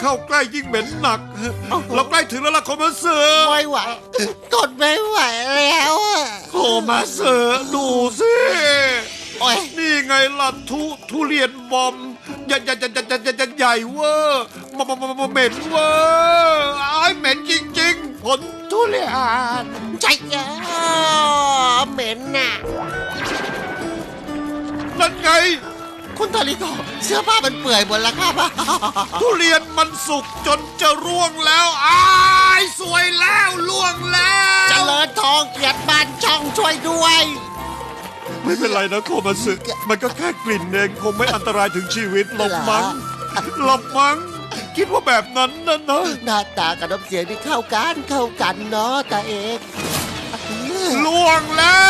เข้าใกล้ยิ่งเหม็นหนัก เราใกล้ถึงแล้วล่ะโคมาเสือไม่ไหวทนไม่ไหวแล้วอะโคมาเสือดูสิโอ้ยนี่ไงล่ะทุทุเรียนบอมใหญ่ใหญ่ใหญ่ใหญ่ใหญ่ใหญ่เวอร์มามามามาเหม็นเวอร์ไอ้ายเหม็นจริง ๆ ผลทุเรียนใจเยอะเหม็นน่ะนั่นไง คุณทาริโกเสื้อผ้ามันเปื่อยหมดแล้วครับทุเรียนมันสุกจนจะร่วงแล้วอ้ายสวยแล้วล่วงแล้วเจริญทองเกียรติบ้านช่องช่วยด้วย ไม่เป็นไรนะโคมาสึมันก็แค่กลิ่นเองคงไม่อันตรายถึงชีวิตหรอกมั้งหรอกมั้งคิดว่าแบบนั้นนะเนอะหน้าตากับน้ำเสียงที่เข้ากันเข้ากันเนาะตาเอกล่วงแล้วโอ้โห